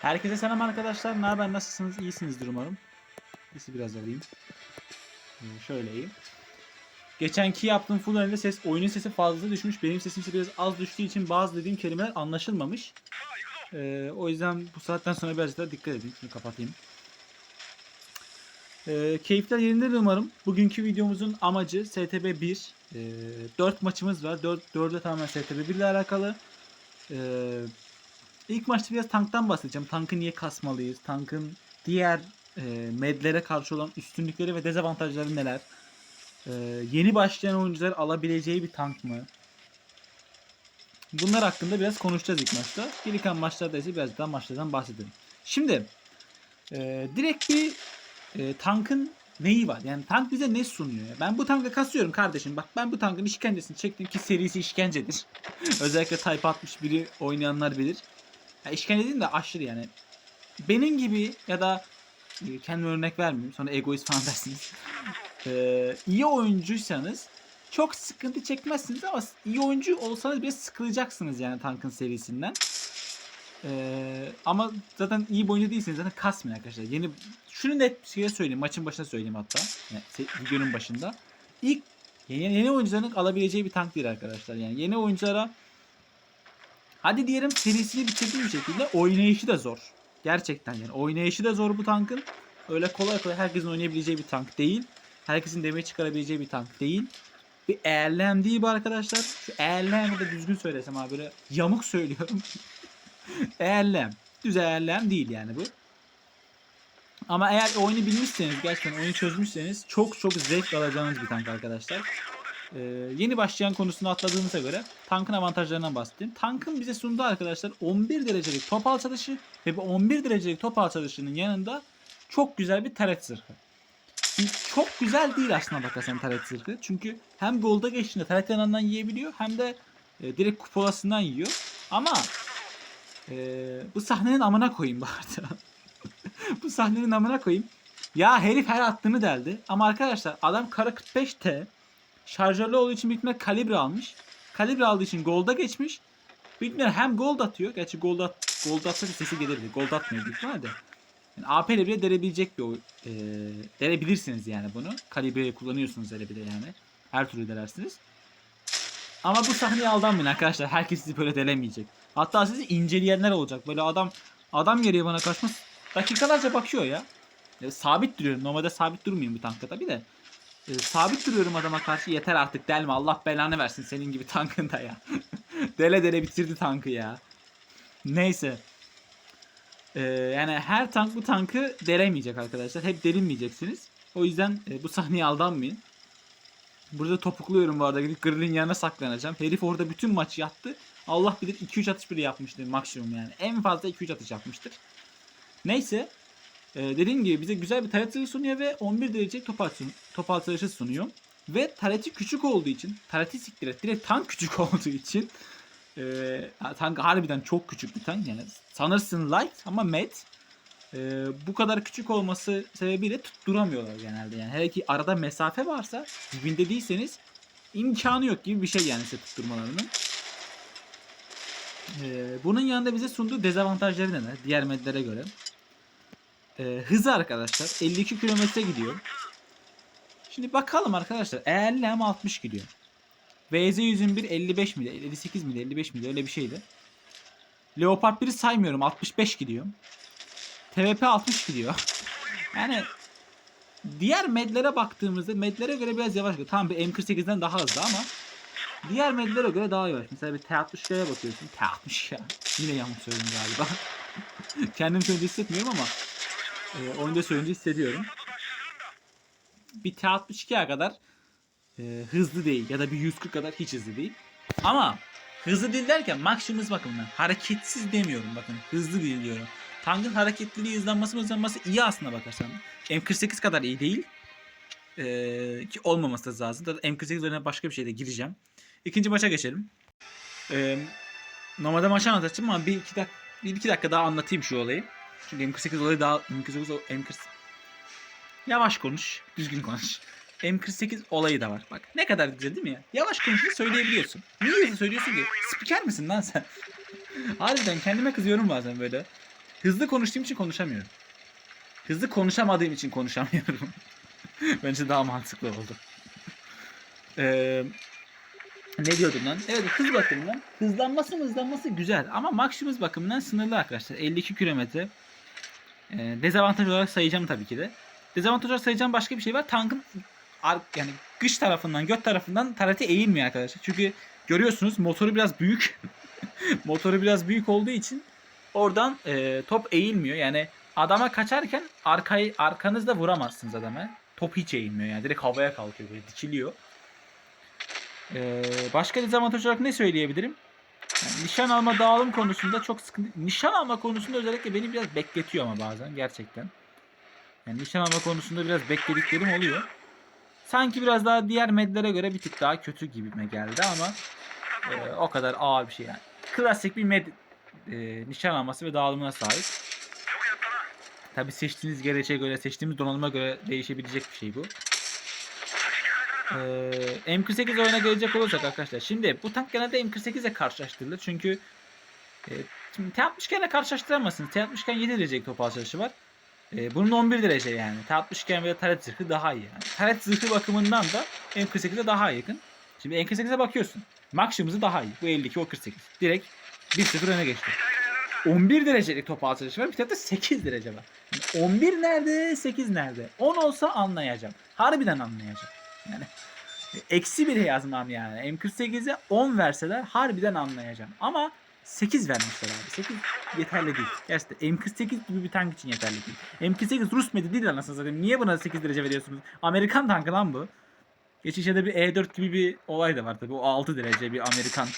Herkese selam arkadaşlar. Ne haber? Nasılsınız? İyisinizdir umarım. Sesi biraz alayım. Ee, Şöyle iyi. Geçenki yaptığım full halde ses, oyunun sesi fazla düşmüş. Benim sesim ise biraz az düştüğü için bazı dediğim kelimeler anlaşılmamış. Ee, o yüzden bu saatten sonra biraz daha dikkat edin. Şunu kapatayım. Ee, keyifler yerindedir umarım. Bugünkü videomuzun amacı STB 1. Ee, 4 maçımız var. 4, 4'e tamamen STB 1 ile alakalı. Ee, ilk maçta biraz tanktan bahsedeceğim. Tankı niye kasmalıyız? Tankın diğer e, medlere karşı olan üstünlükleri ve dezavantajları neler? Ee, yeni başlayan oyuncular alabileceği bir tank mı? Bunlar hakkında biraz konuşacağız ilk maçta. Geriken maçlarda ise biraz daha maçlardan bahsedelim. Şimdi e, direkt bir e, tankın neyi var? Yani tank bize ne sunuyor? Ben bu tankı kasıyorum kardeşim. Bak ben bu tankın işkencesini çektim ki serisi işkencedir. Özellikle Type 61'i oynayanlar bilir. Ya işkence değil de aşırı yani. Benim gibi ya da kendime örnek vermeyeyim sonra egoist falan dersiniz. Ee, iyi oyuncuysanız çok sıkıntı çekmezsiniz ama iyi oyuncu olsanız biraz sıkılacaksınız yani tankın serisinden. Ee, ama zaten iyi bir oyuncu değilseniz zaten kasmayın arkadaşlar. Yeni şunu net bir şey söyleyeyim. Maçın başında söyleyeyim hatta. Yani videonun başında. İlk yeni, yeni oyuncuların alabileceği bir tank değil arkadaşlar. Yani yeni oyunculara hadi diyelim serisini bitirdiği bir şekilde oynayışı da zor. Gerçekten yani oynayışı da zor bu tankın. Öyle kolay kolay herkesin oynayabileceği bir tank değil. Herkesin demeye çıkarabileceği bir tank değil. Bir eğerlem değil bu arkadaşlar. Şu eğerlemi de düzgün söylesem abi böyle yamuk söylüyorum. eğerlem. Düz eğerlem değil yani bu. Ama eğer oyunu bilmişseniz, gerçekten oyunu çözmüşseniz çok çok zevk alacağınız bir tank arkadaşlar. Ee, yeni başlayan konusunu atladığımıza göre tankın avantajlarından bahsedeyim. Tankın bize sunduğu arkadaşlar 11 derecelik top alçalışı ve bu 11 derecelik top alçalışının yanında çok güzel bir taret zırhı. Çok güzel değil aslında bakarsan taret zırhı. Çünkü hem golda geçtiğinde taret yanından yiyebiliyor hem de e, direkt kupolasından yiyor. Ama e, bu sahnenin amına koyayım arada. bu sahnenin amına koyayım. Ya herif her attığını deldi. Ama arkadaşlar adam kara 45T şarjörlü olduğu için ihtimalle kalibre almış. Kalibre aldığı için golda geçmiş. İhtimalle hem gold atıyor. Gerçi gold, at, gold atsa sesi gelirdi. Gold atmıyor ihtimalle de. Yani AP ile bile delebilecek bir e, delebilirsiniz yani bunu. Kalibreyi kullanıyorsunuz hele bile yani. Her türlü delersiniz. Ama bu sahneye aldanmayın arkadaşlar. Herkes sizi böyle delemeyecek. Hatta sizi inceleyenler olacak. Böyle adam adam geliyor bana kaçmaz. Dakikalarca bakıyor ya. E, sabit duruyorum. Normalde sabit durmayayım bu tankta tabi de. E, sabit duruyorum adama karşı. Yeter artık delme. Allah belanı versin senin gibi tankında ya. dele dele bitirdi tankı ya. Neyse. Ee, yani her tank bu tankı delemeyecek arkadaşlar. Hep delinmeyeceksiniz. O yüzden e, bu sahneye aldanmayın. Burada topukluyorum bu arada. Gidip grillin yanına saklanacağım. Herif orada bütün maç yattı. Allah bilir 2-3 atış bile yapmıştır maksimum yani. En fazla 2-3 atış yapmıştır. Neyse. Ee, dediğim gibi bize güzel bir taret sunuyor ve 11 derece top, atı- top atılışı sunuyor. Ve tareti küçük olduğu için, tareti siktir et, direkt tank küçük olduğu için ee, tank harbiden çok küçük bir tank yani sanırsın light ama met Ee, bu kadar küçük olması sebebiyle tutturamıyorlar genelde yani hele ki arada mesafe varsa dibinde değilseniz imkanı yok gibi bir şey yani size tutturmalarının. Ee, bunun yanında bize sunduğu dezavantajları neler diğer medlere göre? Ee, hızı arkadaşlar 52 kilometre gidiyor. Şimdi bakalım arkadaşlar 50 ama 60 gidiyor. VZ 101 55 miydi? 58 miydi? 55 miydi? Öyle bir şeydi. Leopard 1'i saymıyorum. 65 gidiyor. TVP 60 gidiyor. Yani diğer medlere baktığımızda medlere göre biraz yavaş gidiyor. Tamam bir M48'den daha hızlı ama diğer medlere göre daha yavaş. Mesela bir T60'ya bakıyorsun. T60 ya. Yine yanlış söyledim galiba. Kendim söyleyince hissetmiyorum ama e, oyunda söyleyince hissediyorum. Bir T62'ye kadar e, hızlı değil ya da bir 140 kadar hiç hızlı değil. Ama hızlı değil derken maksimum bakımından hareketsiz demiyorum bakın hızlı değil diyorum. Tankın hareketliliği hızlanması hızlanması iyi aslında bakarsan. M48 kadar iyi değil. Ee, ki olmaması da lazım. Zaten M48 üzerine başka bir şeyde gireceğim. İkinci maça geçelim. Ee, normalde maçı anlatacağım ama bir iki, dak bir iki dakika daha anlatayım şu olayı. Çünkü M48 olayı daha M48 o- M48 Yavaş konuş, düzgün konuş. M48 olayı da var. Bak ne kadar güzel değil mi ya? Yavaş konuşunca söyleyebiliyorsun. Niye söylüyorsun ki? Spiker misin lan sen? Harbiden kendime kızıyorum bazen böyle. Hızlı konuştuğum için konuşamıyorum. Hızlı konuşamadığım için konuşamıyorum. Bence daha mantıklı oldu. Ee, ne diyordum lan? Evet hız bakımından. Hızlanması hızlanması güzel ama maksimum bakımından sınırlı arkadaşlar. 52 kilometre. Ee, dezavantaj olarak sayacağım tabii ki de. Dezavantaj olarak sayacağım başka bir şey var. Tankın yani kış tarafından, göt tarafından tarafı eğilmiyor arkadaşlar. Çünkü görüyorsunuz motoru biraz büyük. motoru biraz büyük olduğu için oradan e, top eğilmiyor. Yani adama kaçarken arkayı arkanızda vuramazsınız adama. Top hiç eğilmiyor yani direkt havaya kalkıyor böyle dikiliyor. Ee, başka dezavantaj olarak ne söyleyebilirim? Yani nişan alma dağılım konusunda çok sıkıntı. Nişan alma konusunda özellikle beni biraz bekletiyor ama bazen gerçekten. Yani nişan alma konusunda biraz beklediklerim oluyor. Sanki biraz daha diğer medlere göre bir tık daha kötü gibime geldi ama e, o kadar ağır bir şey yani. Klasik bir med e, nişan alması ve dağılımına sahip. Tabi seçtiğiniz gereçe göre, seçtiğimiz donanıma göre değişebilecek bir şey bu. Ee, M48 oyuna gelecek olursak arkadaşlar. Şimdi bu tank genelde M48 ile karşılaştırılır. Çünkü e, şimdi T60 ile karşılaştıramazsınız. T60 7 derecelik top açılışı var. E, bunun 11 derece yani. T60 ve taret zırhı daha iyi yani. Taret zırhı bakımından da M48'e daha yakın. Şimdi M48'e bakıyorsun. Maksimum'u daha iyi. Bu 52 o 48. Direkt 1-0 öne geçti. 11 derecelik top açılışı var. Bir de 8 derece var. Yani 11 nerede? 8 nerede? 10 olsa anlayacağım. Harbiden anlayacağım. Yani e, eksi bir yazmam yani. M48'e 10 verseler harbiden anlayacağım. Ama 8 vermişler abi. 8 yeterli değil. Gerçekten M48 gibi bir tank için yeterli değil. M48 Rus medi değil anasını satayım. Niye buna 8 derece veriyorsunuz? Amerikan tankı lan bu. Geçişte bir E4 gibi bir olay da var tabii. O 6 derece bir Amerikan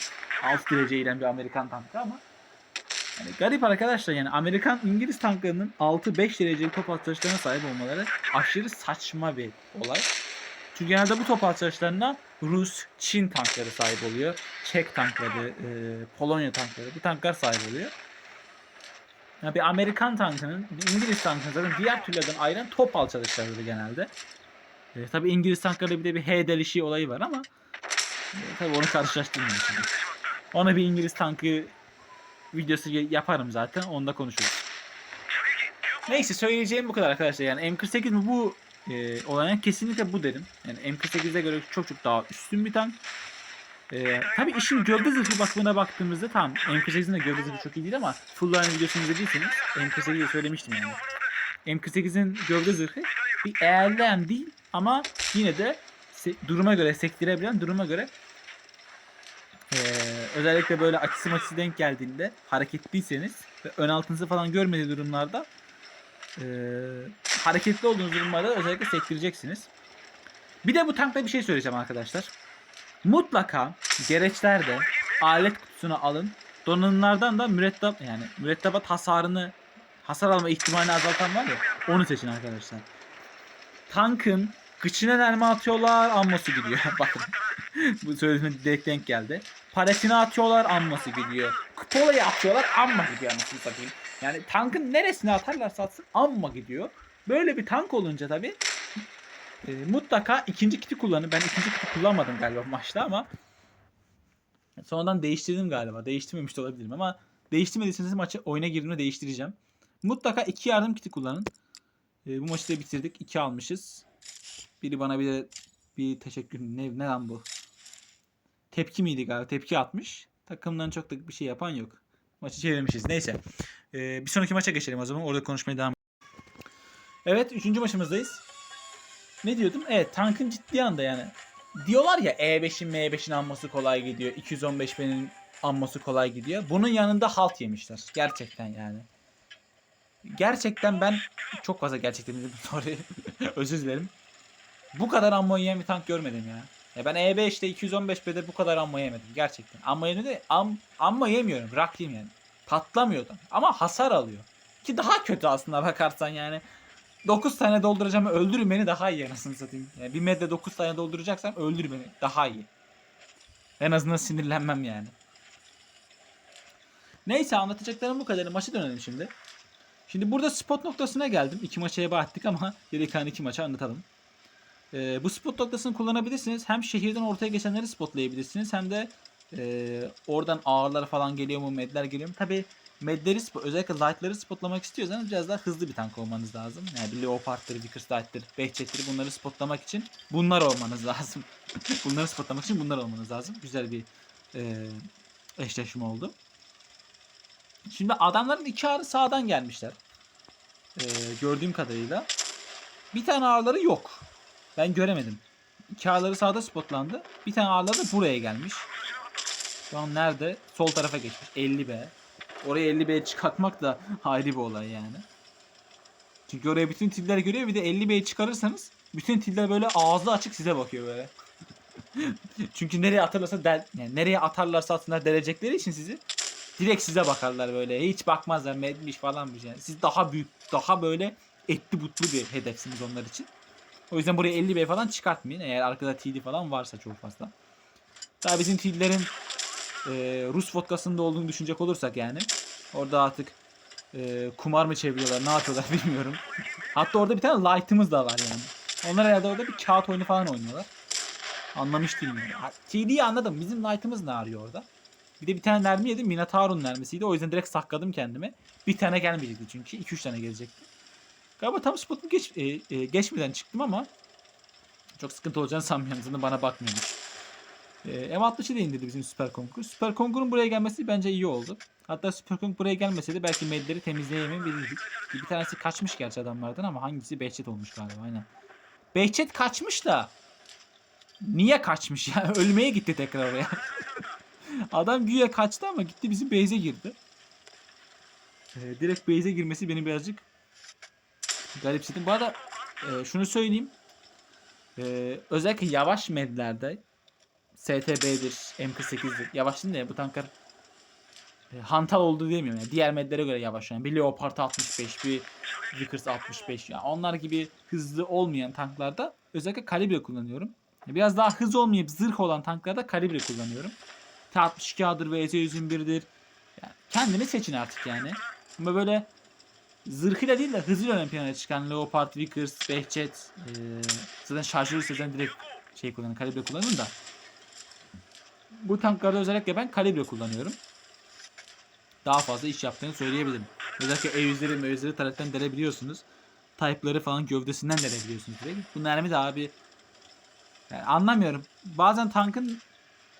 6 derece inen bir Amerikan tankı ama yani garip arkadaşlar yani Amerikan İngiliz tanklarının 6-5 derecelik top atışlarına sahip olmaları aşırı saçma bir olay. Çünkü genelde bu top atışlarına Rus, Çin tankları sahip oluyor. Çek tankları, e, Polonya tankları bu tanklar sahip oluyor. Yani bir Amerikan tankının, bir İngiliz tankının zaten diğer türlerden ayıran top alçalışlarıdır genelde. E, tabii İngiliz tanklarında bir de bir H delişi olayı var ama e, tabii onu karşılaştırmıyorum şimdi. Ona bir İngiliz tankı videosu yaparım zaten. Onda konuşuruz. Neyse söyleyeceğim bu kadar arkadaşlar. Yani M48 mi bu e, olayan kesinlikle bu derim. Yani M48'e göre çok çok daha üstün bir tank. E, tabii işin gövde zırhı bakımına baktığımızda tamam M48'in de gövde zırhı çok iyi değil ama full line videosunu izlediyseniz M48'i söylemiştim yani. M48'in gövde zırhı bir eğerleyen değil ama yine de duruma göre sektirebilen duruma göre ee, özellikle böyle açısı maçısı denk geldiğinde hareketliyseniz ve ön altınızı falan görmediği durumlarda ee, hareketli olduğunuz durumlarda özellikle sektireceksiniz. Bir de bu tankta bir şey söyleyeceğim arkadaşlar. Mutlaka gereçlerde alet kutusunu alın. Donanımlardan da mürettep yani mürettebat hasarını hasar alma ihtimalini azaltan var ya onu seçin arkadaşlar. Tankın kıçına mermi atıyorlar amması gidiyor. Bakın bu söylediğime direkt denk geldi. Paletine atıyorlar amması gidiyor. Kupolaya atıyorlar amma gidiyor anasını satayım. Yani tankın neresine atarlarsa atsın amma gidiyor. Böyle bir tank olunca tabi e, mutlaka ikinci kiti kullanın. Ben ikinci kiti kullanmadım galiba maçta ama sonradan değiştirdim galiba. Değiştirmemiş de olabilirim ama değiştirmediyseniz maçı oyuna girdiğimde değiştireceğim. Mutlaka iki yardım kiti kullanın. E, bu maçı da bitirdik. İki almışız. Biri bana bir de bir teşekkür ne, ne lan bu? Tepki miydi galiba? Tepki atmış. Takımdan çok da bir şey yapan yok. Maçı çevirmişiz. Neyse. Ee, bir sonraki maça geçelim o zaman. Orada konuşmaya devam Evet. Üçüncü maçımızdayız. Ne diyordum? Evet. Tankın ciddi anda yani. Diyorlar ya E5'in M5'in alması kolay gidiyor. 215 benin alması kolay gidiyor. Bunun yanında halt yemişler. Gerçekten yani. Gerçekten ben çok fazla gerçekten dedim. Sorry. Özür dilerim. Bu kadar ammo yiyen bir tank görmedim ya. Ya ben E5'te 215B'de bu kadar amma yemedim gerçekten. Amma yemedim de am, amma yemiyorum. Bırakayım yani. Patlamıyor da. Ama hasar alıyor. Ki daha kötü aslında bakarsan yani. 9 tane dolduracağım öldürün beni daha iyi anasını satayım. Yani bir medde 9 tane dolduracaksam öldür beni daha iyi. En azından sinirlenmem yani. Neyse anlatacaklarım bu kadar. Maça dönelim şimdi. Şimdi burada spot noktasına geldim. İki maça eba ettik ama geri kalan iki maçı anlatalım. Ee, bu spot noktasını kullanabilirsiniz. Hem şehirden ortaya geçenleri spotlayabilirsiniz hem de e, oradan ağırlar falan geliyor mu, medler geliyor mu. Tabi medleri özellikle light'ları spotlamak istiyorsanız biraz daha hızlı bir tank olmanız lazım. Yani bir Leopard'tır, Vickers Light'tır, Behçet'tir bunları spotlamak için bunlar olmanız lazım. bunları spotlamak için bunlar olmanız lazım. Güzel bir e, eşleşme oldu. Şimdi adamların iki ağrı sağdan gelmişler. E, gördüğüm kadarıyla. Bir tane ağırları yok. Ben göremedim. İki ağırları sağda spotlandı. Bir tane ağırları da buraya gelmiş. Şu an nerede? Sol tarafa geçmiş. 50B. Oraya 50B'ye çıkartmak da ayrı bir olay yani. Çünkü oraya bütün tiller görüyor. Bir de 50B'yi çıkarırsanız bütün tiller böyle ağzı açık size bakıyor böyle. Çünkü nereye atarlarsa del, yani nereye atarlarsa atsınlar delecekleri için sizi direkt size bakarlar böyle. Hiç bakmazlar medmiş falan bir şey. Siz daha büyük, daha böyle etli butlu bir hedefsiniz onlar için. O yüzden buraya 50B falan çıkartmayın. Eğer arkada TD falan varsa çok fazla. Daha bizim TD'lerin e, Rus vodkasında olduğunu düşünecek olursak yani. Orada artık e, kumar mı çeviriyorlar ne yapıyorlar bilmiyorum. Hatta orada bir tane light'ımız da var yani. Onlar herhalde orada bir kağıt oyunu falan oynuyorlar. Anlamış değilim. yani. TD'yi anladım. Bizim light'ımız ne arıyor orada? Bir de bir tane mermi yedim. Minotaur'un mermisiydi. O yüzden direkt sakladım kendime. Bir tane gelmeyecekti çünkü. 2-3 tane gelecekti. Galiba tam spotumu geç, e, e, geçmeden çıktım ama çok sıkıntı olacağını sanmıyorum. Zaten bana bakmıyormuş. E, M60'ı da indirdi bizim Süper Konkur. Süper Konkur'un buraya gelmesi bence iyi oldu. Hatta Süper Konkur buraya gelmeseydi belki medleri temizleyemeyebilirdik. Bir tanesi kaçmış gerçi adamlardan ama hangisi Behçet olmuş galiba aynen. Behçet kaçmış da niye kaçmış ya? Ölmeye gitti tekrar oraya. Adam güya kaçtı ama gitti bizim base'e girdi. E, direkt base'e girmesi beni birazcık garipsedim. Bu arada e, şunu söyleyeyim. E, özellikle yavaş medlerde STB'dir, M48'dir. Yavaş değil de bu tanklar e, hantal olduğu demiyorum. Yani diğer medlere göre yavaş. Yani bir Leopard 65, bir Vickers 65. Yani onlar gibi hızlı olmayan tanklarda özellikle kalibre kullanıyorum. Biraz daha hız olmayıp zırh olan tanklarda kalibre kullanıyorum. T62A'dır ve EZ101'dir. Yani kendini seçin artık yani. Ama böyle zırhıyla değil de hızıyla ön plana çıkan Leopard, Vickers, Behçet e, zaten şarjörü zaten direkt şey kullanın, kalibre kullanın da. Bu tanklarda özellikle ben kalibre kullanıyorum. Daha fazla iş yaptığını söyleyebilirim. Özellikle E100'leri, M100'leri taraftan delebiliyorsunuz. Type'ları falan gövdesinden delebiliyorsunuz direkt. Bu mermi de abi yani anlamıyorum. Bazen tankın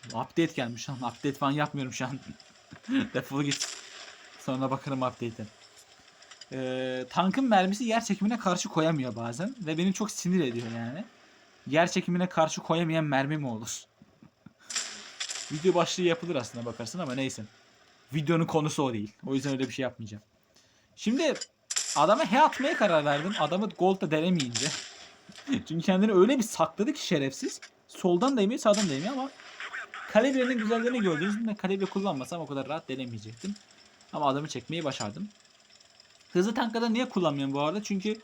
update gelmiş. Update falan yapmıyorum şu an. Defol git. Sonra bakarım update'e. Ee, tankın mermisi yer çekimine karşı koyamıyor bazen. Ve beni çok sinir ediyor yani. Yer çekimine karşı koyamayan mermi mi olur? Video başlığı yapılır aslında bakarsın ama neyse. Videonun konusu o değil. O yüzden öyle bir şey yapmayacağım. Şimdi adama he atmaya karar verdim. Adamı gold'da denemeyince. Çünkü kendini öyle bir sakladı ki şerefsiz. Soldan değmiyor sağdan değmiyor ama kalibrenin güzelliğini gördünüz mü? Kalibre kullanmasam o kadar rahat denemeyecektim. Ama adamı çekmeyi başardım. Hızlı tankada niye kullanmıyorum bu arada? Çünkü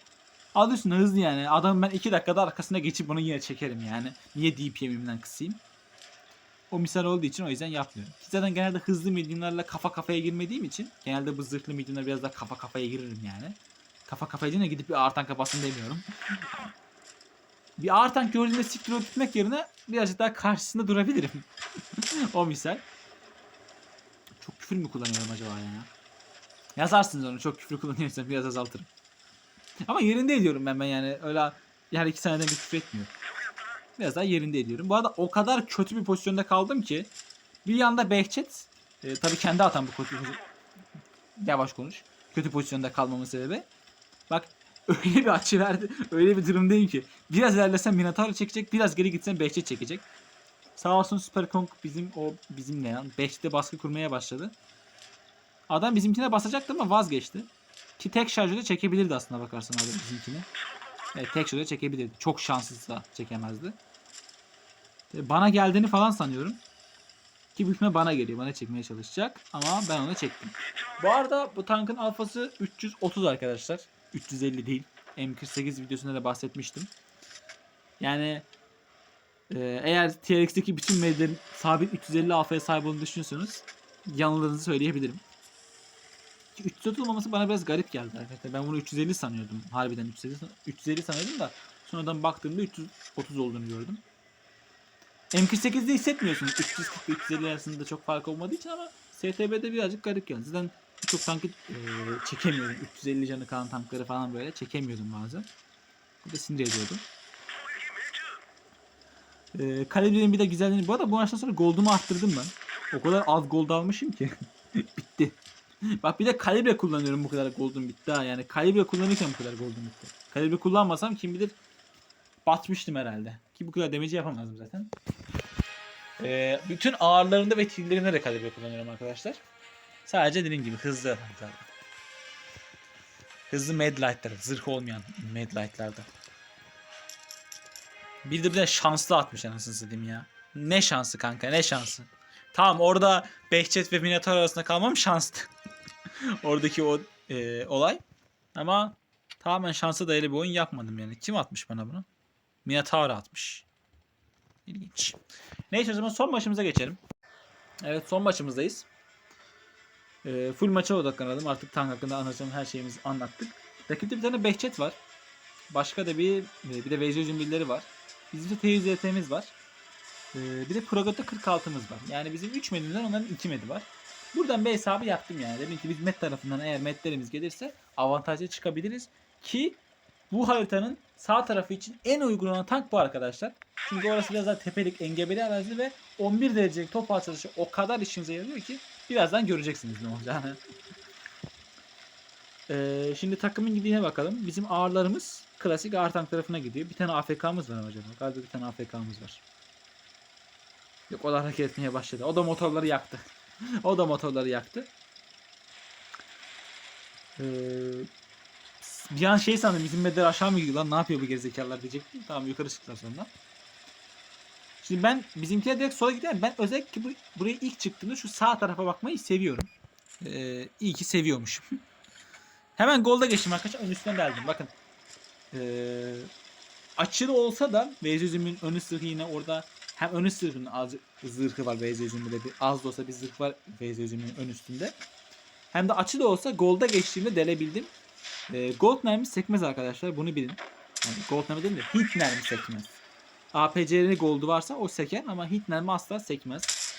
adı üstünde hızlı yani. Adamı ben 2 dakikada arkasına geçip bunu yine çekerim yani. Niye DPM'imden kısayım? O misal olduğu için o yüzden yapmıyorum. Ki zaten genelde hızlı mediumlarla kafa kafaya girmediğim için genelde bu zırhlı mediumlar biraz daha kafa kafaya girerim yani. Kafa kafaya değil de gidip bir ağır tanka basın demiyorum. bir ağır tank gördüğümde siktir gitmek yerine birazcık daha karşısında durabilirim. o misal. Çok küfür mü kullanıyorum acaba ya? Yazarsınız onu çok küfür kullanıyorsam biraz azaltırım. Ama yerinde ediyorum ben ben yani öyle her iki seneden bir küfür etmiyorum. Biraz daha yerinde ediyorum. Bu arada o kadar kötü bir pozisyonda kaldım ki bir yanda Behçet e, tabii kendi hatam bu kötü yavaş konuş. Kötü pozisyonda kalmamın sebebi. Bak öyle bir açı verdi. Öyle bir durumdayım ki. Biraz ilerlesem Minotaur çekecek. Biraz geri gitsem Behçet çekecek. Sağ olsun Super Kong bizim o bizim ne yan Behçet'e baskı kurmaya başladı. Adam bizimkine basacaktı ama vazgeçti. Ki tek şarjörde çekebilirdi aslında bakarsan adam bizimkini. Evet tek şarjörde çekebilirdi. Çok şanssızsa çekemezdi. E, Bana geldiğini falan sanıyorum. Ki büyük bana geliyor. Bana çekmeye çalışacak. Ama ben onu çektim. Bu arada bu tankın alfası 330 arkadaşlar. 350 değil. M48 videosunda da bahsetmiştim. Yani e, eğer TRX'deki bütün medlerin sabit 350 alfaya sahip olduğunu düşünüyorsanız yanıldığınızı söyleyebilirim. 330 olmaması bana biraz garip geldi arkadaşlar. Ben bunu 350 sanıyordum. Harbiden 350, 350 sanıyordum da sonradan baktığımda 330 olduğunu gördüm. M48'de hissetmiyorsunuz. 340 ve 350 arasında çok fark olmadığı için ama STB'de birazcık garip geldi. Zaten Birçok tankı e, çekemiyordum. 350 canı kalan tankları falan böyle çekemiyordum bazen. Bu da sinir ediyordu. E, kalibrenin bir de güzelliğini... Bu arada bu maçtan sonra goldumu arttırdım ben. O kadar az gold almışım ki. bitti. Bak bir de kalibre kullanıyorum bu kadar goldum bitti ha. Yani kalibre kullanırken bu kadar goldum bitti. Kalibre kullanmasam kim bilir batmıştım herhalde. Ki bu kadar demeci yapamazdım zaten. Ee, bütün ağırlarında ve tillerinde de kalibre kullanıyorum arkadaşlar. Sadece dediğim gibi hızlı. Hızlı medlight'lar, zırh olmayan medlight'larda. Bir de bir de şanslı atmış anasını satayım ya. Ne şansı kanka ne şansı. Tamam orada Behçet ve Minotaur arasında kalmam şanstı. Oradaki o e, olay. Ama tamamen şansa dayalı bir oyun yapmadım yani. Kim atmış bana bunu? Minotaur atmış. İlginç. Neyse o zaman son maçımıza geçelim. Evet son maçımızdayız. E, full maça odaklanalım. Artık tank hakkında anlatacağım her şeyimizi anlattık. Rakipte bir tane Behçet var. Başka da bir bir de Vezir Zümbilleri var. Bizim de TYZT'miz var. Ee, bir de Progotta 46'mız var. Yani bizim 3 medimizden onların 2 medi var. Buradan bir hesabı yaptım yani. Dedim ki biz met tarafından eğer metlerimiz gelirse avantajlı çıkabiliriz. Ki bu haritanın sağ tarafı için en uygun olan tank bu arkadaşlar. Çünkü orası biraz daha tepelik, engebeli arazi ve 11 derecelik top açılışı o kadar işinize yarıyor ki birazdan göreceksiniz ne olacağını. Ee, şimdi takımın gidiğine bakalım. Bizim ağırlarımız klasik ağır tank tarafına gidiyor. Bir tane AFK'mız var acaba? Galiba bir tane AFK'mız var. Yok o da hareket etmeye başladı. O da motorları yaktı. o da motorları yaktı. Ee, bir an şey sandım bizim medler aşağı mı gidiyor lan ne yapıyor bu gerizekalılar diyecektim. Tamam yukarı çıktılar sonra. Şimdi ben bizimkiler direkt sola gider. Ben özellikle bu, buraya ilk çıktığımda şu sağ tarafa bakmayı seviyorum. Ee, iyi ki seviyormuşum. Hemen golda geçtim arkadaşlar. Ön üstüne geldim. Bakın. Ee, açılı olsa da Vezüzüm'ün önü sırrı yine orada hem önü sırrının az zırhı var Vezüzüm'de bir az da olsa bir zırh var Vezüzüm'ün ön üstünde. Hem de açı da olsa golda geçtiğimde delebildim. Ee, gold mermi sekmez arkadaşlar. Bunu bilin. Yani gold mermi değil de hit mermi sekmez. APC'nin goldu varsa o seker ama hit mermi asla sekmez.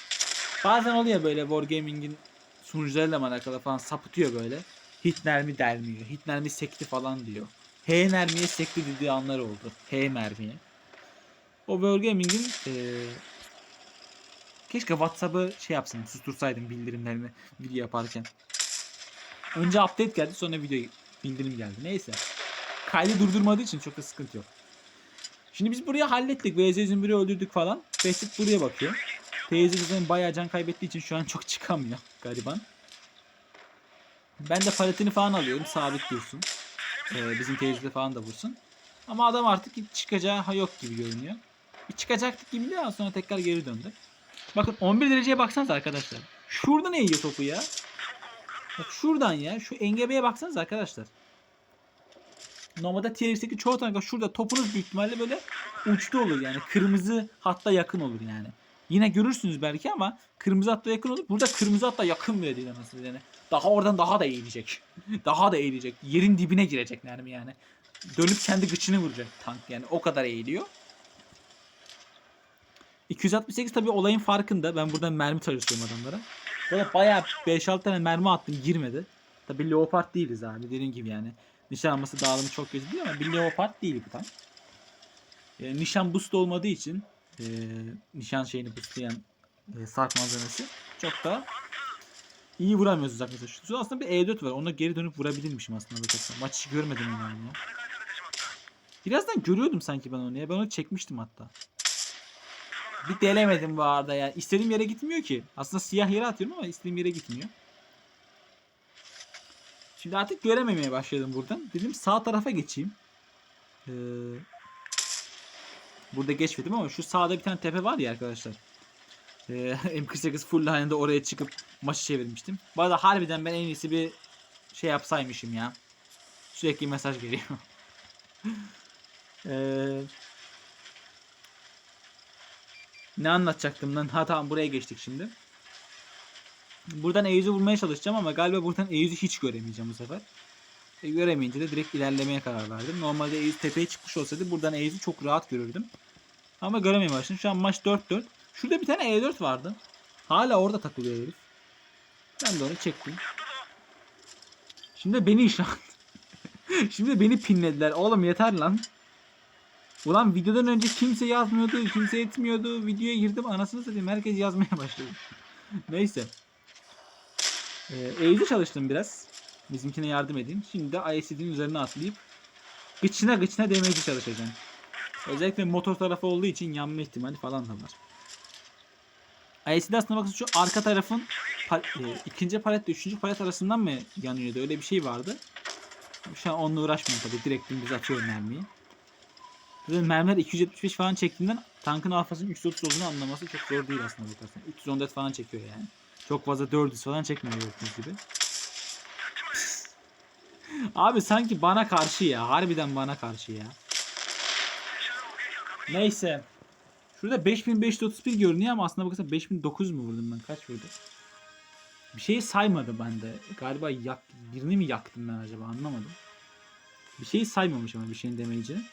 Bazen oluyor böyle Wargaming'in sunucularıyla alakalı falan sapıtıyor böyle. Hit mermi delmiyor. Hit mermi sekti falan diyor. H mermiye sekti dediği anlar oldu. H mermiye. O Wargaming'in eee keşke WhatsApp'ı şey yapsın, sustursaydım bildirimlerini video yaparken. Önce update geldi sonra video bildirim geldi. Neyse. Kaydı durdurmadığı için çok da sıkıntı yok. Şimdi biz buraya hallettik. VZ Zümbür'ü öldürdük falan. Behçet buraya bakıyor. Teyze zaten bayağı can kaybettiği için şu an çok çıkamıyor gariban. Ben de paletini falan alıyorum. Sabit dursun. Ee, bizim teyze falan da vursun. Ama adam artık hiç çıkacağı yok gibi görünüyor. Bir çıkacaktık gibi de sonra tekrar geri döndü. Bakın 11 dereceye baksanız arkadaşlar. Şurada ne yiyor topu ya? Bak şuradan ya. Şu engebeye baksanız arkadaşlar. Normalde tier X'teki çoğu tanka şurada topunuz büyük ihtimalle böyle uçta olur yani. Kırmızı hatta yakın olur yani. Yine görürsünüz belki ama kırmızı hatta yakın olur. Burada kırmızı hatta yakın bile değil anasını yani. Daha oradan daha da eğilecek. daha da eğilecek. Yerin dibine girecek mermi yani. Dönüp kendi gıçını vuracak tank yani. O kadar eğiliyor. 268 tabii olayın farkında. Ben buradan mermi çalışıyorum adamlara. Böyle bayağı 5-6 tane mermi attım girmedi. Tabii Leopard değiliz abi dediğim gibi yani. Nişan alması dağılımı çok kötü değil ama bir Leopard değil bu tank. E, nişan boost olmadığı için e, nişan şeyini boostlayan e, sarp malzemesi çok da iyi vuramıyoruz uzak mesafe. Şu aslında bir E4 var. Ona geri dönüp vurabilirmişim aslında. Bakarsan. Maç hiç görmedim yani ya. Birazdan görüyordum sanki ben onu ya. Ben onu çekmiştim hatta. Bir delemedim bu arada yani. İstediğim yere gitmiyor ki. Aslında siyah yere atıyorum ama istediğim yere gitmiyor. Şimdi artık görememeye başladım buradan. Dedim sağ tarafa geçeyim. Ee, burada geçmedim ama şu sağda bir tane tepe var ya arkadaşlar. Ee, M48 full halinde oraya çıkıp maçı çevirmiştim. Bu arada harbiden ben en iyisi bir şey yapsaymışım ya. Sürekli mesaj geliyor. Eee ne anlatacaktım lan? Ha tamam buraya geçtik şimdi. Buradan Eyüz'ü vurmaya çalışacağım ama galiba buradan Eyüz'ü hiç göremeyeceğim bu sefer. E, göremeyince de direkt ilerlemeye karar verdim. Normalde Eyüz tepeye çıkmış olsaydı buradan Eyüz'ü çok rahat görürdüm. Ama göremeye başladım. Şu an maç 4-4. Şurada bir tane E4 vardı. Hala orada takılıyor herif. Ben de onu çektim. Şimdi beni an. Şimdi beni pinlediler. Oğlum yeter lan. Ulan videodan önce kimse yazmıyordu, kimse etmiyordu. Videoya girdim anasını satayım. Herkes yazmaya başladı. Neyse. Ee, Eğici çalıştım biraz. Bizimkine yardım edeyim. Şimdi de ISD'nin üzerine atlayıp gıçına gıçına demeci çalışacağım. Özellikle motor tarafı olduğu için yanma ihtimali falan da var. ISD aslında bakın şu arka tarafın pa- e, ikinci paletle üçüncü palet arasından mı yanıyordu? Öyle bir şey vardı. Şu an onunla uğraşmıyorum tabii. Direkt dümdüz atıyorum mermiyi. Zaten mermiler 275 falan çektiğinden tankın alfasının 330 olduğunu anlaması çok zor değil aslında bakarsan. 314 falan çekiyor yani. Çok fazla 400 falan çekmiyor gördüğünüz gibi. Abi sanki bana karşı ya. Harbiden bana karşı ya. Neyse. Şurada 5531 görünüyor ama aslında bakarsan 5900 mu vurdum ben? Kaç vurdum? Bir şeyi saymadı bende. Galiba yak, birini mi yaktım ben acaba anlamadım. Bir şeyi saymamış ama bir şeyin demeyeceğini.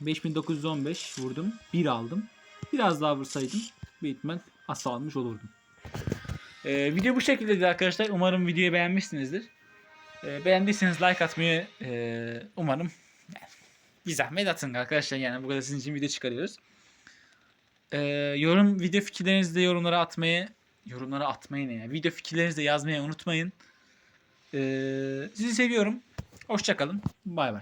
5915 vurdum. 1 aldım. Biraz daha vursaydım büyük ihtimal as almış olurdum. Ee, video bu şekildeydi arkadaşlar. Umarım videoyu beğenmişsinizdir. Ee, beğendiyseniz like atmayı e, umarım yani, bir zahmet atın arkadaşlar. Yani bu kadar sizin için video çıkarıyoruz. Ee, yorum video fikirlerinizi de yorumlara atmayı yorumlara atmayı ne ya? Video fikirlerinizi de yazmayı unutmayın. Ee, sizi seviyorum. Hoşçakalın. Bay bay.